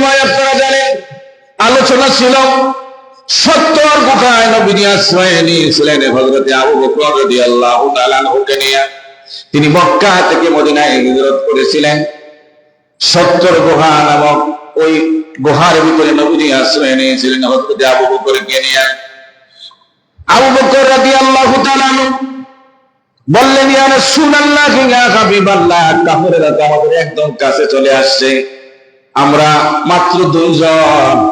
সময় আপনারা জানেন, আলোচনা ছিল সত্তর গুহায় নবীজি আশ্রয় নিয়েছিলেন হজরতে আবু বকর রাদিয়াল্লাহু তাআলা আনহুকে নিয়ে। তিনি মক্কা থেকে মদিনায় হিজরত করেছিলেন। সত্তর গুহা নামক ওই গুহার ভিতরে নবীজি আশ্রয় নিয়েছিলেন হজরতে আবু বকরকে নিয়ে। আবু বকর রাদিয়াল্লাহু তাআলা আনহু বললেন, ইয়া রাসূলুল্লাহ, ইয়া হাবিবাল্লাহ, কাফেররা তো আমাদের একদম কাছে চলে আসছে। আমরা মাত্র দুইজন।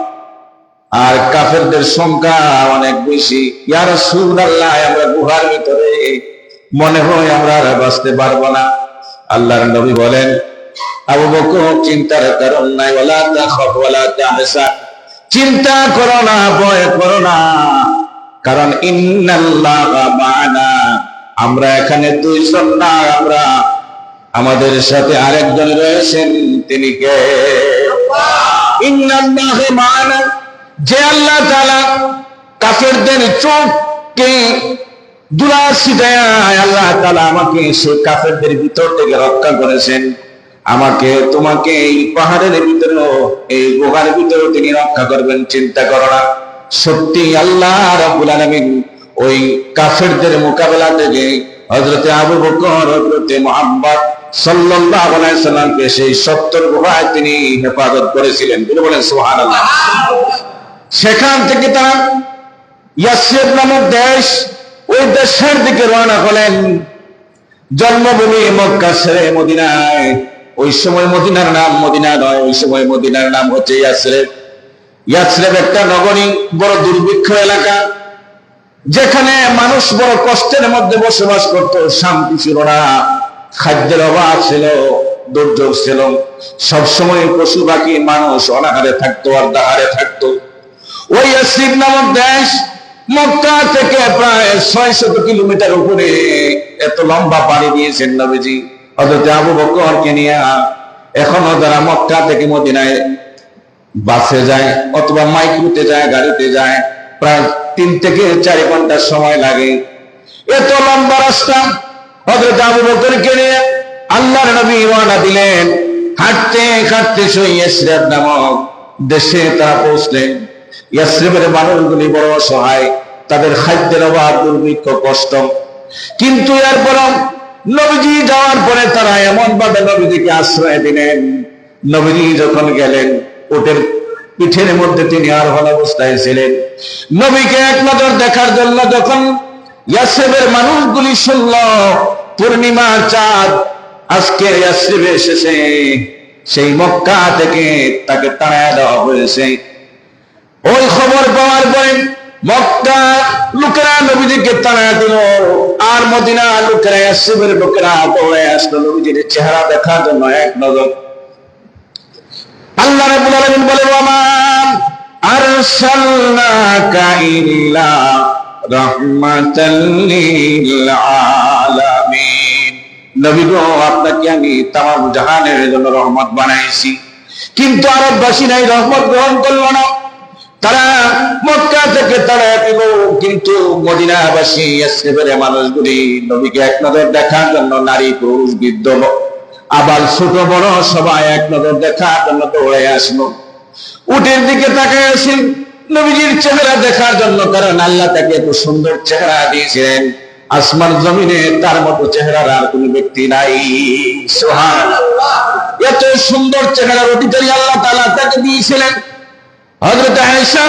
আর কাফেরদের সংখ্যা অনেক বেশি। ইয়া রাসূলুল্লাহ, আমরা গুহার ভিতরে। মনে হয় আমরা আর বাঁচতে পারব না। আল্লাহর নবী বলেন, আবু বকর চিন্তার কারণ নাই ওয়ালা তাখাফ, ওয়ালা তাহসা। চিন্তা করো না, ভয় করো না। কারণ ইন্নাল্লাহ মা'ানা। আমরা এখানে দুইজন না, আমরা আমাদের সাথে আরেকজন রয়েছেন, তিনি কে? যে আল্লাহ তাআলা কাফেরদের চোখকে আল্লাহ তাআলা আমাকে সে কাফেরদের ভিতর থেকে রক্ষা করেছেন। আমাকে তোমাকে এই পাহাড়ের ভিতরে, এই গুহার ভিতরে তিনি রক্ষা করবেন, চিন্তা করো না। সত্যি আল্লাহ আলামিন ওই কাফেরদের মোকাবেলা থেকে হযরতে আবু বকর, হযরতে মুহাম্মদ সাল্লামকে সেই সত্তর গুহায় তিনি হেফাজত করেছিলেন। তিনি বলেন সেখান থেকে নামক দেশ, ওই দেশের দিকে রওনা হলেন। জন্মভূমি মদিনায়। ওই সময় মদিনার নাম মদিনা নয়, ওই সময় মদিনার নাম হচ্ছে ইয়াসরেব। ইয়াসরেব একটা নগরী, বড় দুর্ভিক্ষ এলাকা, যেখানে মানুষ বড় কষ্টের মধ্যে বসবাস করত, শান্তি ছিল না। খাদ্যের অভাব ছিল, দুর্যোগ ছিল। সবসময় পশু পাখি মানুষ অনাহারে থাকতো আর দাহারে থাকতো। ওই ইয়াসরিব নামক দেশ মক্কা থেকে প্রায় ছয় শত কিলোমিটার উপরে এত লম্বা পাড়ি দিয়েছেন নবীজি। অথচ আবু বকরকে নিয়ে এখনও যারা মক্কা থেকে মদিনায় বাসে যায় অথবা মাইক্রোতে যায়, গাড়িতে যায়, প্রায় তিন থেকে চার ঘণ্টা সময় লাগে। এত লম্বা রাস্তা হজরত নিয়ে? আল্লাহর নবী রওনা দিলেন। হাঁটতে হাঁটতে সই নামক দেশে তারা পৌঁছলেন। ইয়াসরিবের মানুষগুলি বড় অসহায়, তাদের খাদ্যের অভাব, দুর্ভিক্ষ, কষ্ট। কিন্তু এরপর নবীজি যাওয়ার পরে তারা এমন ভাবে নবীজিকে আশ্রয় দিলেন। নবীজি যখন গেলেন ওটের পিঠের মধ্যে তিনি আর হল অবস্থায় ছিলেন। নবীকে এক নজর দেখার জন্য যখন ইয়াসরিবের মানুষগুলি শুনল পূর্ণিমা চাঁদ আজকে ইয়াসরিবে এসেছে। সেই মক্কা থেকে তাকে তাড়ায় দেওয়া হয়েছে। ওই খবর পাওয়ার পরে মক্কা লোকেরা নবীজিকে তাড়া দিল আর মদিনা লোকেরা ইয়াসরিবের লোকেরা দৌড়ে আসলো। নবীজির চেহারা দেখার জন্য এক নজর। আল্লাহ রাব্বুল আলামিন বলে, ওয়ামা আরসালনাকা ইল্লা রাহমাতাল লিল আলামিন। আপনাকে আমি তামাম জাহানের জন্য রহমত বানাইছি। কিন্তু আরববাসী নাই, রহমত গ্রহণ করল না। তারা মক্কা থেকে তারা কিন্তু মদিনাবাসী মানুষগুলি নবীকে এক নজর দেখার জন্য নারী, পুরুষ, বৃদ্ধ আবার ছোট, বড়, সবাই এক নজর দেখার জন্য দৌড়ে আসলো। উটের দিকে তাকায় আসেন। নবীজির চেহারা দেখার জন্য কারণ আল্লাহ তাকে এত সুন্দর চেহারা দিয়েছিলেন। আসমান জমিনে তার মতো চেহারার আর কোন ব্যক্তি নাই। এত সুন্দর চেহারার অধিকারী আল্লাহ তাআলা তাকে দিয়েছিলেন। হযরত আয়েশা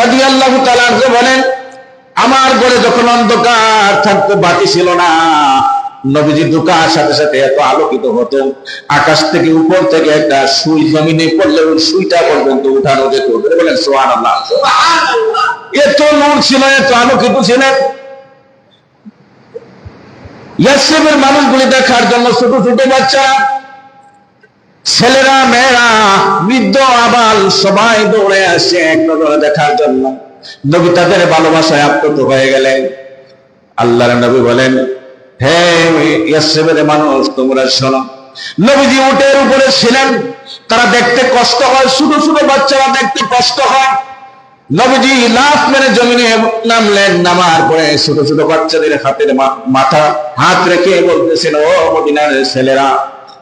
রাদিয়াল্লাহু তাআলা বলেন আমার ঘরে যখন অন্ধকার থাকতো বাতি ছিল না। নবীজি ঢুকার সাথে সাথে এত আলোকিত হতো আকাশ থেকে উপর থেকে একটা সুই জমিনে পড়লে ওই সুইটা পর্যন্ত উঠানো যেত। বলেন সুবহানাল্লাহ। এত নূর ছিল এত আলোকিত ছিলেন। ইয়াসরিবের মানুষগুলি দেখার জন্য ছোট ছোট বাচ্চা, ছেলেরা, মেয়েরা, বৃদ্ধ, আবাল, সবাই দৌড়ে আসে এক নজরে দেখার জন্য। নবী তাদের ভালোবাসায় আপ্লুত হয়ে গেলেন। আল্লাহর নবী বলেন, হে ইয়াসরিবের মানুষ, তোমরা শোনো। নবীজি উটের উপরে ছিলেন। তারা দেখতে কষ্ট হয়, ছোট ছোট বাচ্চারা দেখতে কষ্ট হয়। নবীজি লাফ মেরে জমিনে নামলেন, নামার পরে ছোট ছোট বাচ্চাদের হাতের মাথা, হাত রেখে বলতেছেন, ও মদিনার ছেলেরা,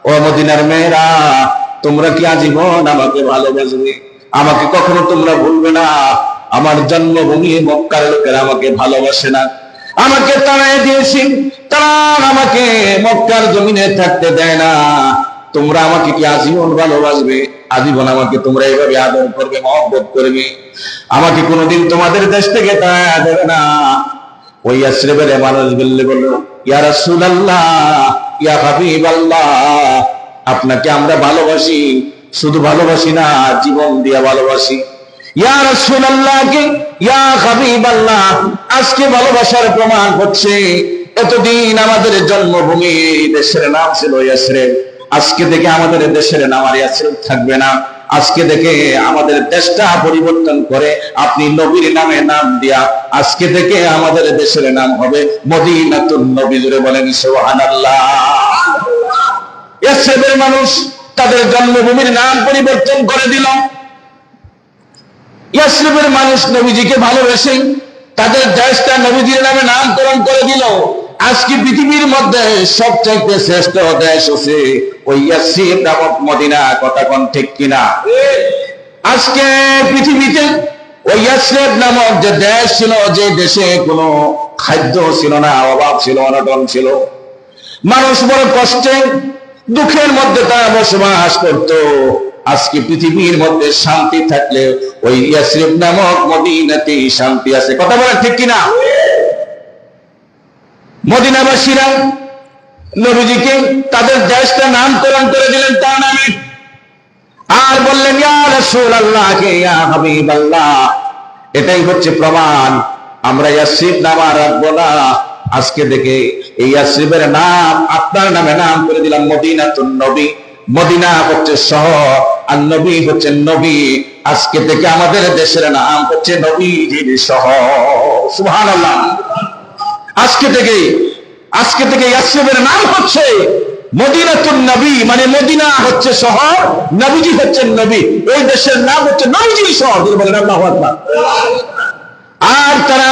ও মদিনার মেয়েরা, তোমরা কি আজীবন আমাকে ভালোবাসবে? আমাকে কখনো তোমরা ভুলবে না। আমার জন্মভূমি মক্কার লোকেরা আমাকে ভালোবাসে না। আমাকে তাড়াই দিয়েছি, তারা আমাকে মক্কার জমিনে থাকতে দেয় না। তোমরা আমাকে কি আজীবন ভালোবাসবে? আজীবন আমাকে তোমরা এইভাবে আদর করবে, মহব্বত করবে। আমাকে কোনোদিন তোমাদের দেশ থেকে তাড়া দেবে না। ওই আশ্রমের মানুষ বললে, বলল, ইয়া রাসূলুল্লাহ, ইয়া হাবিবাল্লাহ, আপনাকে আমরা ভালোবাসি। শুধু ভালোবাসি না, জীবন দিয়ে ভালোবাসি। ইয়া কে ইয়া হাবিবাল্লাহ, আজকে ভালোবাসার প্রমাণ হচ্ছে, এতদিন আমাদের জন্মভূমি দেশের নাম ছিল ইয়াসরিব আজকে থেকে আমাদের দেশের নাম আর থাকবে না। আজকে থেকে আমাদের দেশটা পরিবর্তন করে আপনি নবীর নামে নাম দিয়া আজকে থেকে আমাদের দেশের নাম হবে মদিনাতুন নবী জুড়ে বলেন, সুবহানাল্লাহ। মানুষ তাদের জন্মভূমির নাম পরিবর্তন করে দিল। ইয়াসরিবের মানুষ নবীজিকে ভালোবেসে তাদের দেশটা নবীজির নামে নামকরণ করে দিল। আজকে পৃথিবীর মধ্যে সবচাইতে শ্রেষ্ঠ দেশ হচ্ছে ওই ইয়াসরিব নামক মদিনা, কথা ঠিক কিনা? আজকে পৃথিবীতে ওই ইয়াসরিব নামক যে দেশ ছিল, যে দেশে কোনো খাদ্য ছিল না, অভাব ছিল, অনটন ছিল। মানুষ বড় কষ্টে, দুঃখের মধ্যে তারা বসবাস করত। আজকে পৃথিবীর মধ্যে শান্তি থাকলে ওই ইয়াসরিব নামক মদিনাতে শান্তি আছে। কথা বলেন ঠিক কিনা? মদিনাবাসীরা নবীজিকে তাদের দেশটা নামকরণ করে দিলেন, তার নামে। আর বললেন এটাই হচ্ছে প্রমাণ। আমরা ইয়াসরিব নাম আর রাখব না। আজকে দেখে এই ইয়াসরিবের নাম, আপনার নামে নাম করে দিলাম, মদিনাতুন নবী। মদিনা হচ্ছে শহর, আর নবী হচ্ছে নবী। আজকে থেকে আমাদের দেশের নাম হচ্ছে নবীজির শহর। সুবহানাল্লাহ। আজকে থেকে আজকে থেকে ইয়াসরিবের নাম হচ্ছে মদিনাতুন নবী মানে মদিনা হচ্ছে শহর, নবীজি হচ্ছেন নবী। এই দেশের নাম হচ্ছে নবীজির শহর আল্লাহু আকবার। আর তারা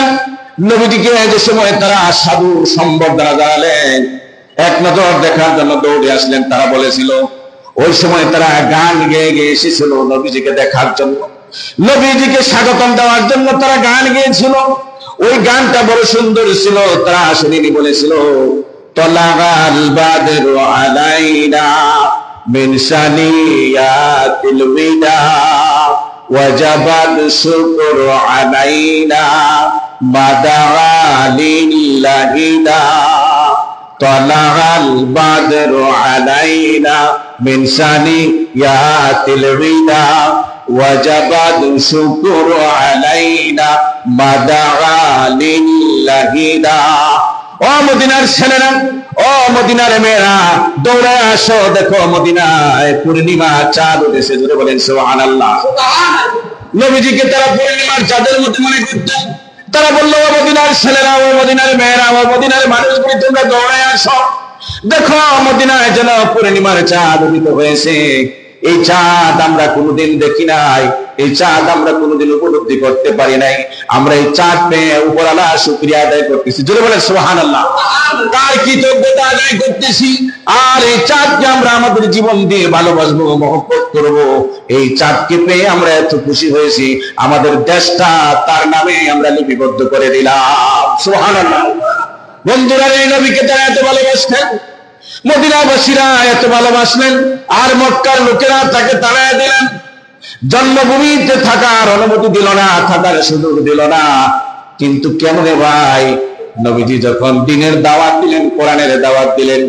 নবীজিকে যে সময় তারা সাধু সম্বর্ধনা জানালেন, এক নজর দেখার জন্য দৌড়ে আসলেন, তারা বলেছিল, ওই সময় তারা গান গেয়ে গিয়ে এসেছিল নবীজিকে দেখার জন্য। নবীজিকে স্বাগতম দেওয়ার জন্য তারা গান গেয়েছিল। ওই গানটা বড় সুন্দর ছিল তারা আসেনি বলেছিল তলাগাল বাদের আলাইনা বিনসানিয়াতিল বিদা ওয়াজাবাল শুকর আলাইনা বাদালিল্লাহিনা তলাগাল বাদের আলাইনা বিনসানিয়াতিল বিদা ওয়াজাবাল শুকর আলাইনা ও মদিনার ছেলেরা ও মদিনার মেয়েরা দৌড়ে আসো দেখো মদিনায় পূর্ণিমা চাঁদ উঠেছে ধরে বলেন সোহান আল্লাহ নবীজিকে তারা পূর্ণিমার চাঁদের মধ্যে মনে করতেন তারা বলল ও মদিনার ছেলেরা ও মদিনার মেয়েরা ও মদিনার মানুষগুলি তোমরা দৌড়ে আসো। দেখো মদিনায় যেন পূর্ণিমার চাঁদ উদিত হয়েছে। এই চাঁদ আমরা কোনোদিন দেখি নাই, এই চাঁদ আমরা কোনোদিন উপলব্ধি করতে পারি নাই। আমরা এই চাঁদ পেয়ে উপরালা শুক্রিয়া আদায় করতেছি। জোরে বলে সোহান আল্লাহ তার কৃতজ্ঞতা আদায় করতেছি? আর এই চাঁদকে আমরা আমাদের জীবন দিয়ে ভালোবাসবো, মহব্বত করব। এই চাঁদকে পেয়ে আমরা এত খুশি হয়েছি, আমাদের দেশটা তার নামে আমরা লিপিবদ্ধ করে দিলাম। সোহান আল্লাহ বন্ধুরা, এই নবীকে তারা এত ভালোবাসতেন মদিনাবাসীরা এত ভালোবাসলেন, আর মক্কার লোকেরা তাকে তাড়াই দিলেন। জন্মভূমিতে থাকার অনুমতি দিল না, থাকার সুযোগ দিল না। কিন্তু কেমনে ভাই, নবীজি যখন দিনের দাওয়াত দিলেন, কোরআনের দাওয়াত দিলেন,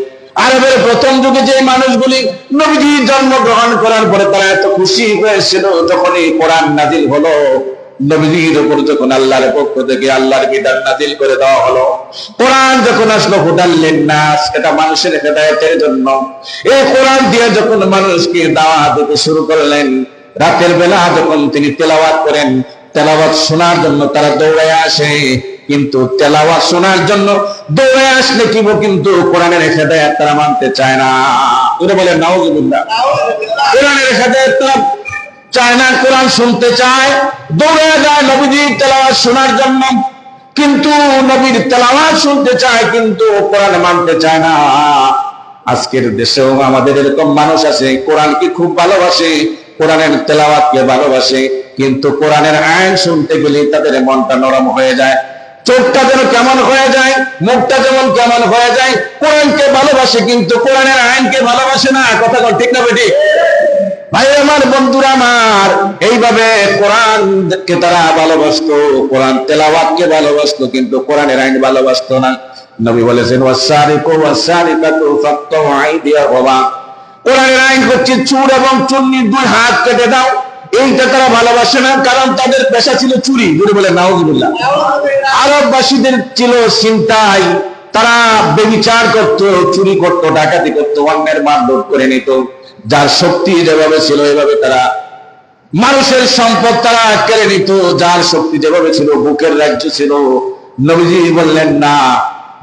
আরবের প্রথম যুগে যে মানুষগুলি নবীজি জন্মগ্রহণ করার পরে তারা এত খুশি হয়েছিল যখন এই কোরআন নাজিল হলো। নবীজির উপর যখন আল্লাহর পক্ষ থেকে আল্লাহর বিধান নাজিল করে দেওয়া হলো, কোরআন যখন আসলো হুদাল্লেন নাস এটা মানুষের হেদায়তের জন্য। এই কোরআন দিয়ে যখন মানুষকে দাওয়াত দিতে শুরু করলেন, রাতের বেলা যখন তিনি তেলাওয়াত করেন, তেলাওয়াত শোনার জন্য তারা দৌড়ে আসে। কিন্তু তেলাওয়াত শোনার জন্য দৌড়ে আসলে কি কিন্তু কোরআনের হেদায়ত তারা মানতে চায় না। ওরা বলে নাউজুবিল্লাহ। কোরআনের হেদায়ত তারা চায় না কোরআন শুনতে চায়, দৌড়ে যায় নবীজির তেলাওয়াত শোনার জন্য। কিন্তু নবীর তেলাওয়াত শুনতে চায়, কিন্তু কোরআন মানতে চায় না। আজকের দেশেও আমাদের এরকম মানুষ আছে, কোরআনকে খুব ভালোবাসে, কোরআনের তেলাওয়াতকে ভালোবাসে, কিন্তু কোরআনের আইন শুনতে গেলে তাদের মনটা নরম হয়ে যায়। চোখটা যেন কেমন হয়ে যায়, মুখটা যেমন কেমন হয়ে যায়, কোরআনকে ভালোবাসে, কিন্তু কোরআনের আইনকে ভালোবাসে না। কথা ঠিক না বেটি? ভাই, আমার বন্ধুরা আমার, এইভাবে কোরআনকে তারা ভালোবাসতো, কোরআন তেলাওয়াতকে ভালোবাসতো, কিন্তু কোরআনের আইন ভালোবাসতো না। নবী বলেছেন কোরআনের আইন চুর এবং চুন্নি দুই হাত কেটে দাও। এইটা তারা ভালোবাসে না, কারণ তাদের পেশা ছিল চুরি। বলে বলে আরববাসীদের ছিল চিন্তাই তারা বেবিচার করত, চুরি করত, ডাকাতি করত, অন্যের মারধর করে নিত। যার শক্তি যেভাবে ছিল, এভাবে তারা মানুষের সম্পদ তারা কেড়ে নিত। যার শক্তি যেভাবে ছিল, বুকের রাজ্য ছিল। নবীজি বললেন, না,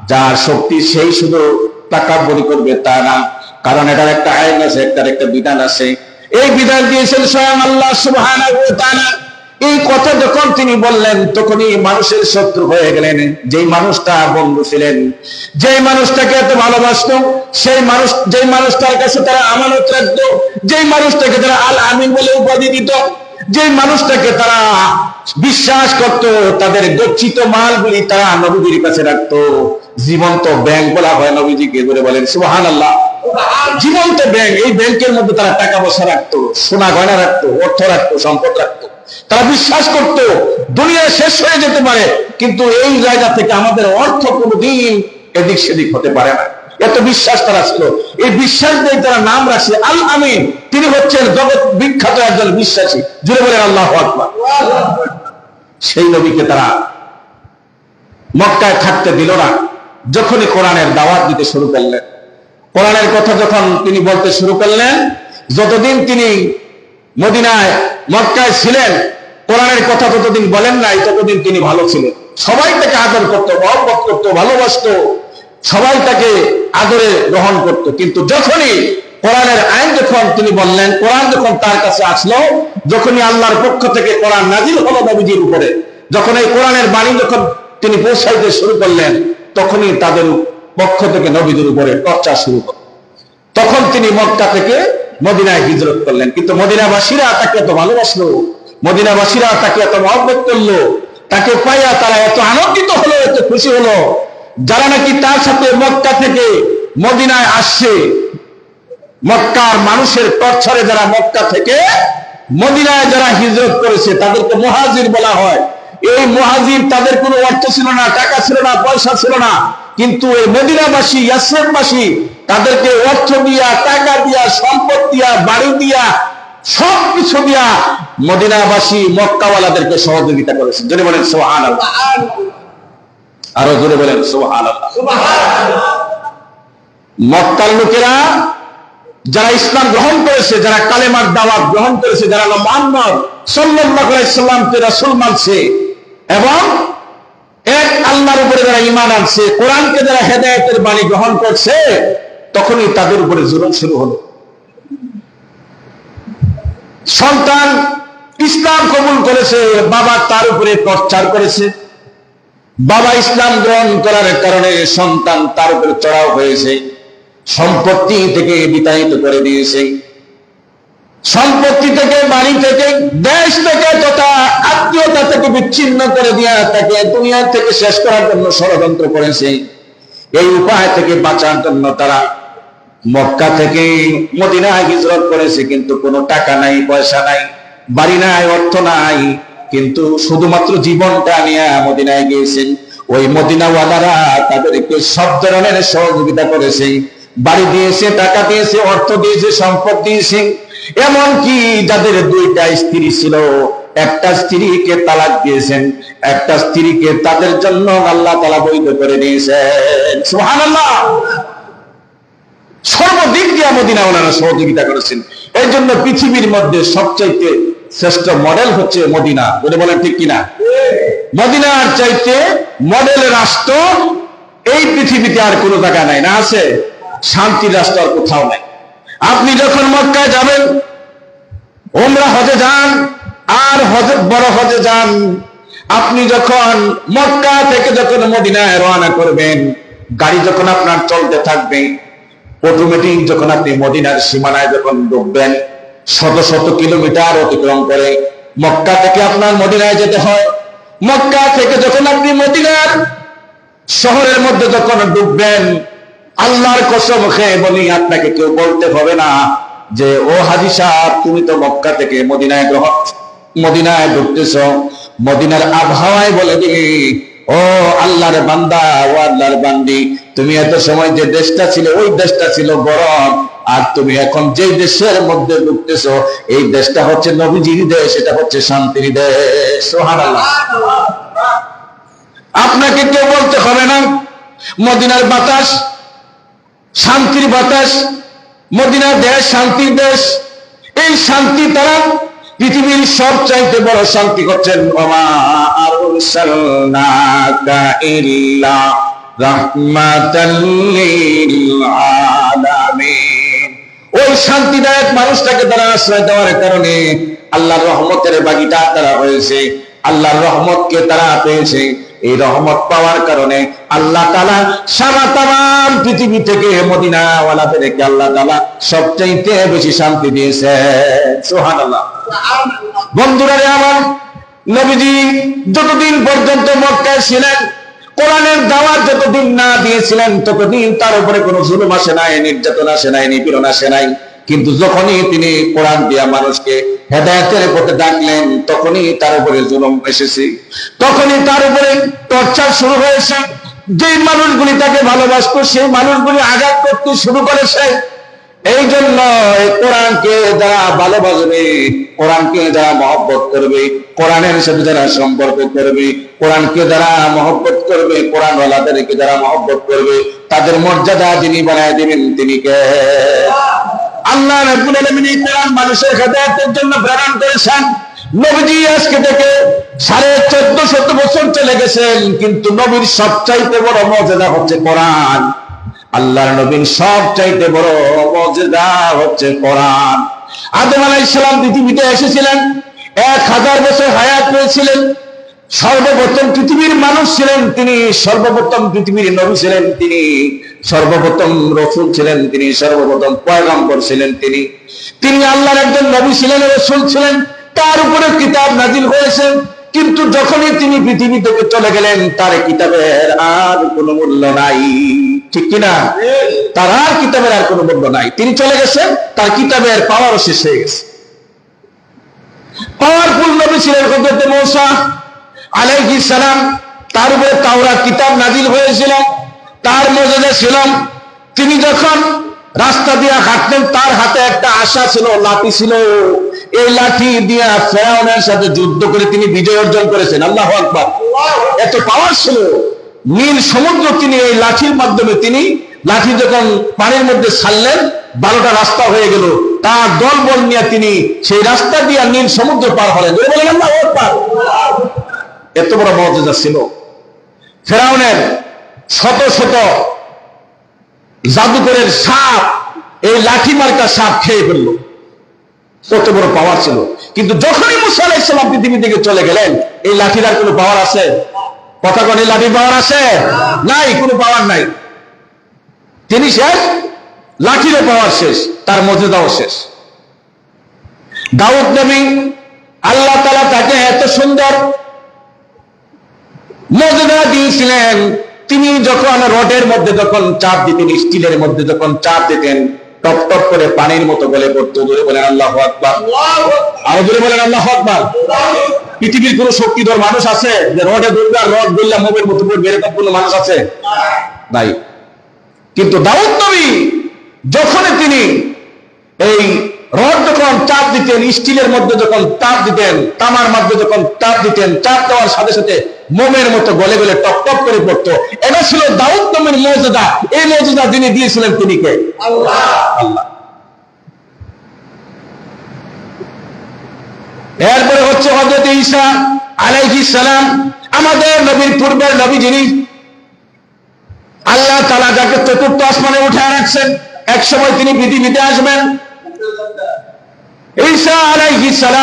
যার শক্তি সেই শুধু টাকা বলি করবে, তা না। কারণ এটার একটা আইন আছে, একটার একটা বিধান আছে। এই বিধান দিয়েছেন স্বয়ং আল্লাহ তাআলা এই কথা যখন তিনি বললেন, তখনই মানুষের শত্রু হয়ে গেলেন। যেই মানুষটা বন্ধু ছিলেন, যেই মানুষটাকে এত ভালোবাসত, সেই মানুষ, যেই মানুষটার কাছে তারা আমানত রাখত, যেই মানুষটাকে তারা আল আমিন বলে উপাধি দিত, যেই মানুষটাকে তারা বিশ্বাস করত, তাদের গচ্ছিত মালগুলি তারা নবীজির কাছে রাখতো। জীবন্ত ব্যাংক বলা হয় নবীজিকে বলে বলেন সুবহান আল্লাহ জীবন্ত ব্যাংক, এই ব্যাংকের মধ্যে তারা টাকা পয়সা রাখতো, সোনা গয়না রাখতো, অর্থ রাখতো, সম্পদ রাখতো। তারা বিশ্বাস করত, দুনিয়া শেষ হয়ে যেতে পারে, কিন্তু এই জায়গা থেকে আমাদের অর্থ কোনোদিন এদিক সেদিক হতে পারে না। এত বিশ্বাস তারা ছিল। এই বিশ্বাস দিয়ে তারা নাম রাখছে আল আমিন। তিনি হচ্ছেন জগৎ বিখ্যাত একজন বিশ্বাসী। জুড়ে বলেন, আল্লাহ আকবার। সেই নবীকে তারা মক্কায় থাকতে দিল না। যখনই কোরআনের দাওয়াত দিতে শুরু করলেন। কোরআনের কথা যখন তিনি বলতে শুরু করলেন, যতদিন তিনি মদিনায়, মক্কায় ছিলেন। কোরআনের কথা ততদিন বলেন নাই, ততদিন তিনি ভালো ছিলেন। সবাই তাকে আদর করতো, মহব্বত করতো, ভালোবাসতো। সবাই তাকে আদরে গ্রহণ করত। কিন্তু যখনই কোরআনের আইন যখন তিনি বললেন, কোরআন যখন তার কাছে আসলো, যখনই আল্লাহর পক্ষ থেকে কোরআন নাজির হলো নবীজির উপরে, যখন এই কোরআনের বাণী যখন তিনি পৌঁছাইতে শুরু করলেন, তখনই তাদের পক্ষ থেকে নবীদের উপরে চর্চা শুরু করল তখন তিনি মক্কা থেকে মদিনায় হিজরত করলেন। কিন্তু মদিনাবাসীরা তাকে এত ভালোবাসলো, মদিনাবাসীরা তাকে এত মহব্বত করল, তাকে পাইয়া তারা এত আনন্দিত হলো, এত খুশি হলো, যারা নাকি তার সাথে মক্কা থেকে মদিনায় আসছে, মক্কার মানুষের টর্চারে যারা মক্কা থেকে মদিনায় যারা হিজরত করেছে, তাদেরকে মহাজির বলা হয়। এই মহাজির তাদের কোনো অর্থ ছিল না, টাকা ছিল না, পয়সা ছিল না। কিন্তু এই মদিনাবাসী ইয়াসরবাসী তাদেরকে অর্থ দিয়া টাকা দিয়া সম্পদ দিয়া বাড়ি দিয়া সব কিছু দিয়া মদিনাবাসী মক্কাওয়ালাদেরকে সহযোগিতা করেছে। যদি বলেন সোহান আরও জোরে বলেন সোহান মক্কার লোকেরা যারা ইসলাম গ্রহণ করেছে যারা কালেমার দাওয়াত গ্রহণ করেছে যারা মোহাম্মদ সাল্লাল্লাহু আলাইহি সাল্লামকে রাসূল মানছে এবং আল্লাহর উপরে যারা ঈমান আনছে, কোরআনকে যারা হেদায়েতের বাণী গ্রহণ করছে, তখনই তাদের উপরে জুলুম শুরু হলো। সন্তান ইসলাম কবুল করেছে, বাবা তার উপরে প্রচার করেছে। বাবা ইসলাম গ্রহণ করার কারণে সন্তান তার উপরে চড়াও হয়েছে, সম্পত্তি থেকে বিতাড়িত করে দিয়েছে। সম্পত্তি থেকে, বাড়ি থেকে, দেশ থেকে তথা আত্মীয়তা থেকে বিচ্ছিন্ন করে দিয়া তাকে দুনিয়া থেকে শেষ করার জন্য ষড়যন্ত্র করেছে। এই উপায় থেকে বাঁচার জন্য তারা মক্কা থেকে মদিনায় হিজরত করেছে, কিন্তু কোনো টাকা নাই, পয়সা নাই, বাড়ি নাই, অর্থ নাই। কিন্তু শুধুমাত্র জীবনটা নিয়ে মদিনায় গিয়েছেন। ওই মদিনাওয়ালারা তাদেরকে সব ধরনের সহযোগিতা করেছে। বাড়ি দিয়েছে, টাকা দিয়েছে, অর্থ দিয়েছে, সম্পদ দিয়েছে। এমনকি যাদের দুইটা স্ত্রী ছিল, একটা স্ত্রীকে তালাক দিয়েছেন, একটা স্ত্রীকে তাদের জন্য আল্লাহ তালা বৈধ করে দিয়েছেন। সর্বদিক দিয়ে মদিনা ওনারা সহযোগিতা করেছেন। এই জন্য পৃথিবীর মধ্যে সবচাইতে শ্রেষ্ঠ মডেল হচ্ছে মদিনা। বলে বলেন, ঠিক কিনা? মদিনার চাইতে মডেল রাষ্ট্র এই পৃথিবীতে আর কোনো জায়গা নাই, না আছে? শান্তি রাষ্ট্র আর কোথাও নাই। আপনি যখন মক্কায় যাবেন ওমরা হজে যান, আর হজে বড় হজে যান, আপনি যখন মক্কা থেকে যখন মদিনায় রওনা করবেন, গাড়ি যখন আপনার চলতে থাকবে অটোমেটিক যখন আপনি মদিনার সীমানায় যখন ঢুকবেন, শত শত কিলোমিটার অতিক্রম করে মক্কা থেকে আপনার মদিনায় যেতে হয়। মক্কা থেকে যখন আপনি মদিনার শহরের মধ্যে যখন ডুববেন আল্লাহর কসম খেয়ে বলি আপনাকে কেউ বলতে হবে না যে, ও হাজি সাহেব, তুমি তো মক্কা থেকে মদিনায় গ্রহণ মদিনায় ঢুকতেছ, মদিনার আবহাওয়ায় বলে দিবি, ও আল্লাহর বান্দা, ও আল্লাহর বান্দি, তুমি এত সময় যে দেশটা ছিল, ওই দেশটা ছিল গরম আর তুমি এখন যে দেশের মধ্যে ঢুকতেছ, এই দেশটা হচ্ছে নবীজির দেশ, এটা হচ্ছে শান্তির দেশ। আপনাকে কেউ বলতে হবে না, মদিনার বাতাস শান্তির বাতাস, মদিনার দেশ, শান্তির দেশ। এই শান্তি তারা পৃথিবীর সব চাইতে বড় শান্তি করছেন। ওই শান্তিদায়ক মানুষটাকে তারা আশ্রয় দেওয়ার কারণে আল্লাহর রহমতের বাগিটা তারা হয়েছে। আল্লাহর রহমতকে তারা পেয়েছে। এই রহমত পাওয়ার কারণে আল্লাহ তালা সারা তাম পৃথিবী থেকে মদিনাওয়ালাদেরকে আল্লাহ তালা সবচাইতে বেশি শান্তি দিয়েছে। সোহান আল্লাহ বন্ধুরা, রে আমার নবীজি যতদিন পর্যন্ত মক্কায় ছিলেন, কোরআনের দাওয়াত যতদিন না দিয়েছিলেন, ততদিন তার উপরে কোনো জুলুম আসে নাই, নির্যাতন আসে নাই, নিপীড়ন আসে নাই। কিন্তু যখনই তিনি কোরআন দিয়া মানুষকে হেদায়তের পথে ডাকলেন, তখনই তার উপরে জুলুম এসেছে। তখনই তার উপরে টর্চার শুরু হয়েছে। যে মানুষগুলি তাকে ভালোবাসতো সেই মানুষগুলি আঘাত করতে শুরু করেছে এই জন্য কোরআনকে যারা ভালোবাসবে কোরআনকে যারা মহব্বত করবে কোরআনের সাথে যারা সম্পর্ক করবে কোরআনকে যারা মহব্বত করবে কোরআন ওয়ালাদেরকে যারা মহব্বত করবে তাদের মর্যাদা যিনি বানায় দিবেন তিনি কে? আল্লাহ। রাব্বুল আলামিন এই কোরআন মানুষের হেদায়েতের জন্য প্রেরণ করেছেন। নবীজি আজকে থেকে সাড়ে চোদ্দ শত বছর চলে গেছেন, কিন্তু নবীর সবচাইতে বড় মর্যাদা হচ্ছে কোরআন। আল্লাহর নবীর সব চাইতে বড় মর্যাদা হচ্ছে কোরআন। আদম আলাইসালাম পৃথিবীতে এসেছিলেন, এক হাজার বছর হায়াত পেয়েছিলেন, সর্বপ্রথম পৃথিবীর মানুষ ছিলেন তিনি, সর্বপ্রথম পৃথিবীর নবী ছিলেন তিনি, সর্বপ্রথম রসুল ছিলেন তিনি, সর্বপ্রথম পয়গম্বর ছিলেন তিনি। তিনি আল্লাহর একজন নবী ছিলেন, রসুল ছিলেন। তার উপরে কিতাব নাজিল হয়েছে, কিন্তু যখনই তিনি পৃথিবী থেকে চলে গেলেন, তার কিতাবের আর কোনো মূল্য নাই। ঠিক কিনা? তার আর কিতাবের আর কোনো মূল্য নাই। তিনি চলে গেছেন, তার কিতাবের পাওয়ারও শেষ হয়ে গেছে। পাওয়ারফুল নবী ছিলেন হজরত মৌসা আলাইহিস সালাম। তার উপরে তাওরা কিতাব নাজিল হয়েছিল, তার মর্যাদা ছিল। তিনি যখন রাস্তা দিয়ে হাঁটতেন তার হাতে একটা আশা ছিল, লাঠি ছিল। এই লাঠি দিয়া ফেরাউনের সাথে যুদ্ধ করে তিনি বিজয় অর্জন করেছেন। আল্লাহ আকবার। এত পাওয়ার ছিল। নীল সমুদ্র তিনি এই লাঠির মাধ্যমে তিনি লাঠি যখন পানির মধ্যে ছাড়লেন, বারোটা রাস্তা হয়ে গেল। তার দল বল নিয়ে তিনি সেই রাস্তা দিয়ে নীল সমুদ্র পার হলেন। এত বড় মর্যাদা ছিল। ফেরাউনের শত শত জাদুকরের সাপ, এই লাঠি মার্কা সাপ খেয়ে ফেলল। কত বড় পাওয়ার ছিল। কিন্তু যখনই মুসা আলাইসাল্লাম পৃথিবী থেকে চলে গেলেন, এই লাঠির আর কোনো পাওয়ার আছে? কথা কোন লাঠির পাওয়ার আছে? নাই, কোনো পাওয়ার নাই। তিনি শেষ, লাঠিরও পাওয়ার শেষ, তার মর্যাদাও শেষ। দাউদ নবী, আল্লাহ তালা তাকে এত সুন্দর মর্যাদা দিয়েছিলেন। তিনি যখন রডের মধ্যে যখন চাপ দিতেন, স্টিলের মধ্যে যখন চাপ দিতেন টপ টপ করে পানির মতো গলে পড়তো দূরে বলেন আল্লাহ আকবার। আরও দূরে বলেন আল্লাহ আকবার। পৃথিবীর কোন শক্তিধর মানুষ আছে যে রডে দুর্গা রড বললাম মোবের মতো পড়বে এরকম কোন মানুষ আছে? নাই। কিন্তু দাউদ নবী যখন তিনি এই রড যখন চাপ দিতেন, স্টিলের মধ্যে যখন চাপ দিতেন, তামার মধ্যে যখন চাপ দিতেন, চাপ দেওয়ার সাথে সাথে মোমের মতো গলে গলে টপ টপ করে পড়তো। এটা ছিল দাউদ নবীর মর্যাদা। এই মর্যাদা যিনি দিয়েছিলেন তিনি কে? এরপরে হচ্ছে হজরত ঈসা আলাইহিস সালাম, আমাদের নবীর পূর্বের নবী যিনি, আল্লাহ তালা যাকে চতুর্থ আসমানে উঠে রাখছেন এক সময় তিনি পৃথিবীতে আসবেন। ঈসা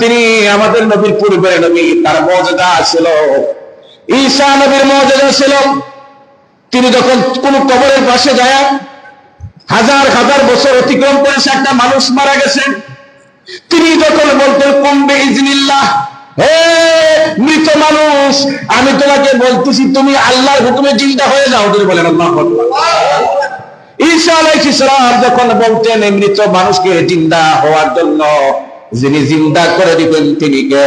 তিনি আমাদের নবীর পূর্বের নবী, তার মর্যাদা ছিল। ঈসা নবীর মর্যাদা ছিল, তিনি যখন কোন কবরের পাশে যায়, হাজার হাজার বছর অতিক্রম করেছে, একটা মানুষ মারা গেছেন তিনি যখন বলতেন কমবে ইজনিল্লাহ হে মৃত মানুষ আমি তোমাকে বলতেছি, তুমি আল্লাহর হুকুমে জিন্দা হয়ে যাও তিনি বলেন, আল্লাহ ঈসা আলাইহিস যখন বলতেন মৃত মানুষকে জিন্দা হওয়ার জন্য যিনি জিন্দা করে দিবেন তিনি কে?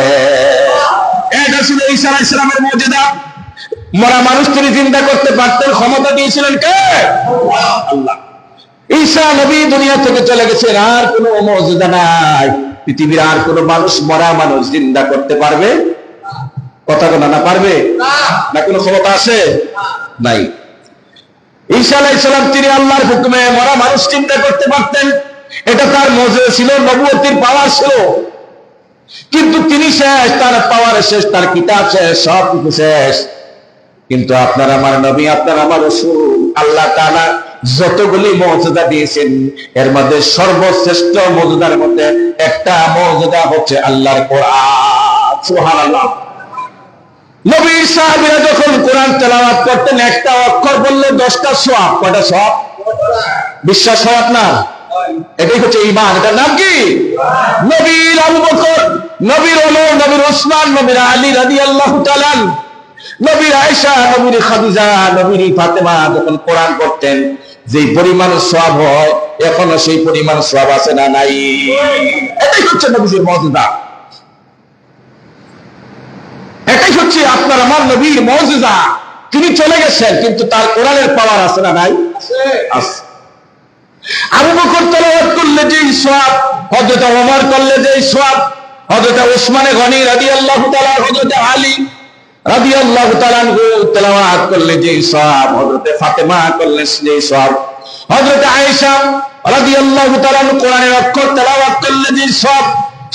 এটা ছিল আলাইহিস সালামের মর্যাদা মরা মানুষ তিনি জিন্দা করতে পারতেন ক্ষমতা দিয়েছিলেন কে? আল্লাহ। ঈসা নবী দুনিয়া থেকে চলে গেছেন আর কোনো মর্যাদা নাই। পৃথিবীর আর কোনো মানুষ মরা মানুষ জিন্দা করতে পারবে? কথা বলা না পারবে? না কোনো ক্ষমতা আছে? নাই। ঈসা আলাইহিস সালাম তিনি আল্লাহর হুকুমে মরা মানুষ চিন্তা করতে পারতেন। এটা তার ছিল পাওয়ার ছিল। কিন্তু তিনি শেষ, তার পাওয়ার শেষ, তার কিতাব শেষ সব কিছু শেষ। কিন্তু আপনার আমার নবী, আপনার আমার রসুল, আল্লাহ তাআলা যতগুলি মর্যাদা দিয়েছেন, এর মধ্যে সর্বশ্রেষ্ঠ মর্যাদার মধ্যে একটা মর্যাদা হচ্ছে আল্লাহর কোরআন। নবীর সাহাবীরা যখন কোরআন তেলাওয়াত করতেন, একটা অক্ষর বললে দশটা সোয়াব কয়টা সোয়াব বিশ্বাস হয় আপনার? এটাই হচ্ছে ইমান এটার নাম কি? নবীর আবু বকর, নবীর ওমর, নবীর ওসমান, নবীর আলী রাদিয়াল্লাহু তাআলা নবীর আয়েশা, নবীর খাদিজা, নবীর ফাতেমা যখন কোরআন করতেন যে পরিমাণ সওয়াব হয়, এখনও সেই পরিমাণ সওয়াব আছে না নাই? এটাই হচ্ছে নবীর মর্যাদা এটাই হচ্ছে আপনার আমার নবীর মর্যাদা তিনি চলে গেছেন কিন্তু তার কোরআনের পাওয়ার আছে না নাই? আছে। আবু বকর তেলাওয়াত করলে যে সওয়াব হযরত ওমর করলে যে সওয়াব হযরত ওসমানে গনি রাদিয়াল্লাহু তাআলা হযরত আলী রাদিয়াল্লাহু তাআলা তেলাওয়াত করলে যে সওয়াব হযরত ফাতেমা করলে যে সওয়াব হযরত আয়েশা রাদিয়াল্লাহু তাআলা কোরআনের অক্ষর তেলাওয়াত করলে যে সওয়াব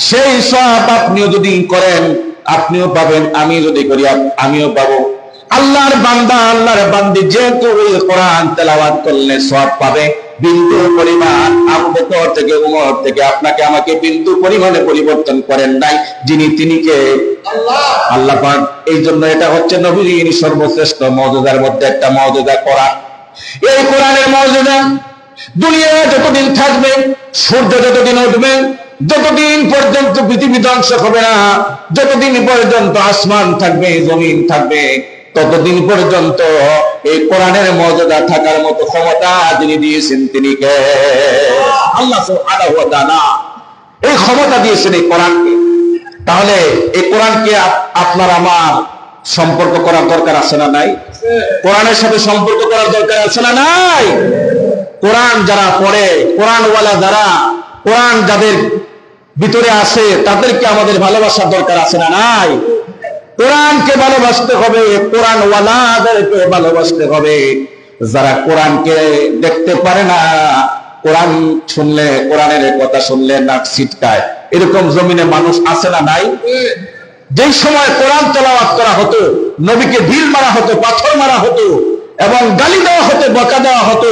সেই সওয়াব আপনিও যদি করেন আপনিও পাবেন, আমি যদি করি আমিও পাবো। আল্লাহর বান্দা, আল্লাহর বান্দি যেহেতু কোরআন তেলাওয়াত করলে সওয়াব পাবে, বিন্দু পরিমাণ বকর থেকে, উমর থেকে আপনাকে আমাকে বিন্দু পরিমাণে পরিবর্তন করেন নাই, যিনি তিনি কে আল্লাহ এই জন্য এটা হচ্ছে নবীর সর্বশ্রেষ্ঠ মর্যাদার মধ্যে একটা মর্যাদা করা। এই কোরআনের মর্যাদা দুনিয়া যতদিন থাকবে, সূর্য যতদিন উঠবে যতদিন পর্যন্ত পৃথিবী ধ্বংস হবে না, যতদিন পর্যন্ত আসমান থাকবে, জমিন থাকবে, ততদিন পর্যন্ত এই কোরআনের মর্যাদা থাকার মতো ক্ষমতা যিনি দিয়েছেন তিনি কে? আল্লাহ তাআলা এই ক্ষমতা দিয়েছেন এই কোরআনকে। তাহলে এই কোরআনকে আপনার আমার সম্পর্ক করার দরকার আছে না নাই? কোরআনের সাথে সম্পর্ক করার দরকার আছে না নাই? কোরআন যারা পড়ে, কোরআনওয়ালা যারা, কোরআন যাদের ভিতরে আসে, তাদেরকে আমাদের ভালোবাসার দরকার আছে না নাই? কোরআনকে ভালোবাসতে হবে, কোরআনওয়ালাদেরকে ভালোবাসতে হবে। যারা কোরআনকে দেখতে পারে না, কোরআন শুনলে, কোরআনের কথা শুনলে নাক ছিটকায়। এরকম জমিনে মানুষ আছে না নাই? যেই সময় কোরআন তেলাওয়াত করা হতো, নবীকে ঢিল মারা হতো, পাথর মারা হতো, এবং গালি দেওয়া হতো, বকা দেওয়া হতো,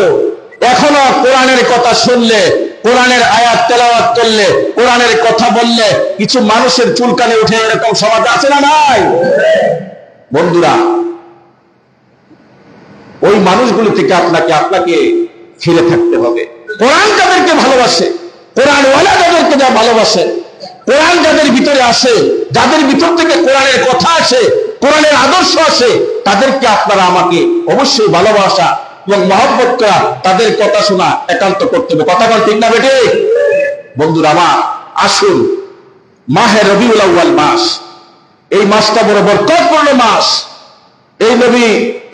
এখনও কোরআনের কথা শুনলে কোরআনের আয়াত তেলাওয়াত করলে, কোরআনের কথা বললে কিছু মানুষের চুলকানে উঠে এরকম সমাজ আছে না নাই? বন্ধুরা, ওই মানুষগুলো থেকে আপনাকে আপনাকে ফিরে থাকতে হবে। কোরআন যাদেরকে ভালোবাসে কোরআন ওয়ালা যাদেরকে যা ভালোবাসে, কোরআন যাদের ভিতরে আসে, যাদের ভিতর থেকে কোরআনের কথা আসে, কোরআনের আদর্শ আসে, তাদেরকে আপনারা আমাকে অবশ্যই ভালোবাসা এবং মহব্বত তাদের কথা শোনা একান্ত করতে হবে কথা বল ঠিক না বেটে বন্ধুরা আমার, আসুন, মাহে রবিউল আউয়াল মাস। এই মাসটা বড় বরকতপূর্ণ মাস। এই নবী,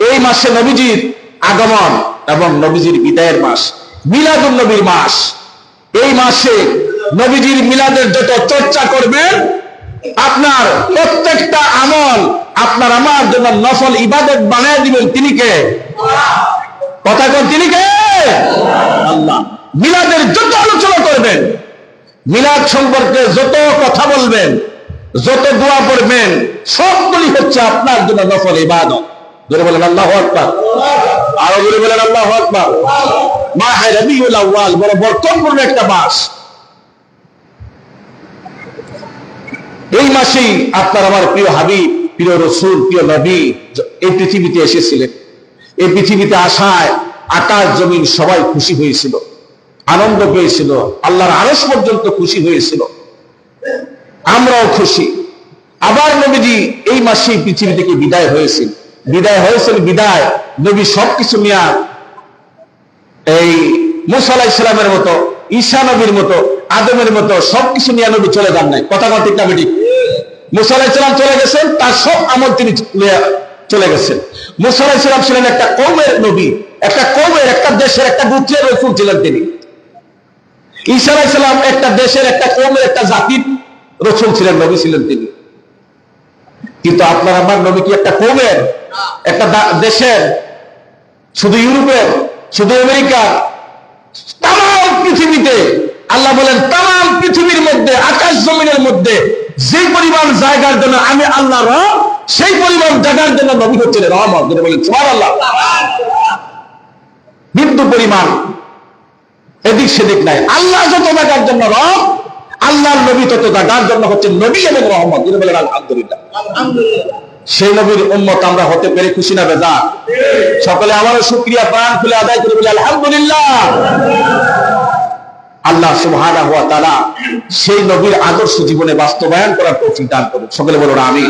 এই মাসে নবীজির আগমন এবং নবীজির বিদায়ের মাস মিলাদুল নবীর মাস। এই মাসে নবীজির মিলাদের যত চর্চা করবেন, আপনার প্রত্যেকটা আমল, আপনার আমার জন্য নফল ইবাদত বানায় দিবেন তিনি কে? কথা কন তিনি কে? আল্লাহ। মিলাদের যত আলোচনা করবেন, মিলাদ সম্পর্কে যত কথা বলবেন, যত দোয়া পড়বেন, সবগুলি হচ্ছে আপনার জন্য নফল ইবাদত। জোরে বলেন, আল্লাহু আকবার আরও জোরে বলেন, আল্লাহু আকবার রবিউল আউয়াল, বড় বরকতপূর্ণ একটা মাস। এই মাসেই আপনার আমার প্রিয় হাবিব, প্রিয় রসুল, প্রিয় নবী, এই পৃথিবীতে এসেছিলেন। এই পৃথিবীতে আসায় আকাশ জমিন সবাই খুশি হয়েছিল, আনন্দ পেয়েছিল, আল্লাহর আরস পর্যন্ত খুশি হয়েছিল। আমরাও খুশি। আবার নবীজি এই মাসে পৃথিবী থেকে বিদায় হয়েছিল বিদায় হয়েছিল বিদায়। নবী সবকিছু নিয়ে এই মুসাল্লাহ ইসলামের মতো, ঈশা নবীর মতো, আদমের মতো সবকিছু নিয়ে নবী চলে যান নাই। কথা কথা ঠিক না বেঠিক? মুসাল্লাহ ইসলাম চলে গেছেন, তার সব আমল তিনি চলে গেছেন মুসাল্লাহ ইসলাম ছিলেন একটা কৌমের নবী, একটা কৌমের একটা দেশের, একটা গোত্রের রসুল ছিলেন তিনি। ঈশা আলাইহিস সালাম একটা দেশের, একটা কৌমের একটা জাতির রসুল ছিলেন, নবী ছিলেন তিনি। কিন্তু আপনার, আমার নবী কি একটা কৌমের একটা দেশের, শুধু ইউরোপের, শুধু আমেরিকা তাম পৃথিবীতে, আল্লাহ বলেন তাম পৃথিবীর মধ্যে, আকাশ জমিনের মধ্যে যে পরিমাণ জায়গার জন্য আমি আল্লাহ রব সেই পরিমাণ জায়গার জন্য নবী হচ্ছেন রহমত যেটা বলেন সুবহানাল্লাহ। বিন্দু পরিমাণ এদিক সেদিক নাই। আল্লাহ যত জায়গার জন্য রব আল্লাহর নবী তত জায়গার জন্য হচ্ছে নবী এবং রহমত যেটা বলেন আলহামদুলিল্লাহ। সেই নবীর উম্মত আমরা হতে পেরে খুশি না বেজা সকলে আমারও শুক্রিয়া প্রাণ খুলে আদায় করে বলি আলহামদুলিল্লাহ। আল্লাহ সুবহানাহু ওয়া তাআলা সেই নবীর আদর্শ জীবনে বাস্তবায়ন করার তৌফিক দান করুন সকলে বলুন আমি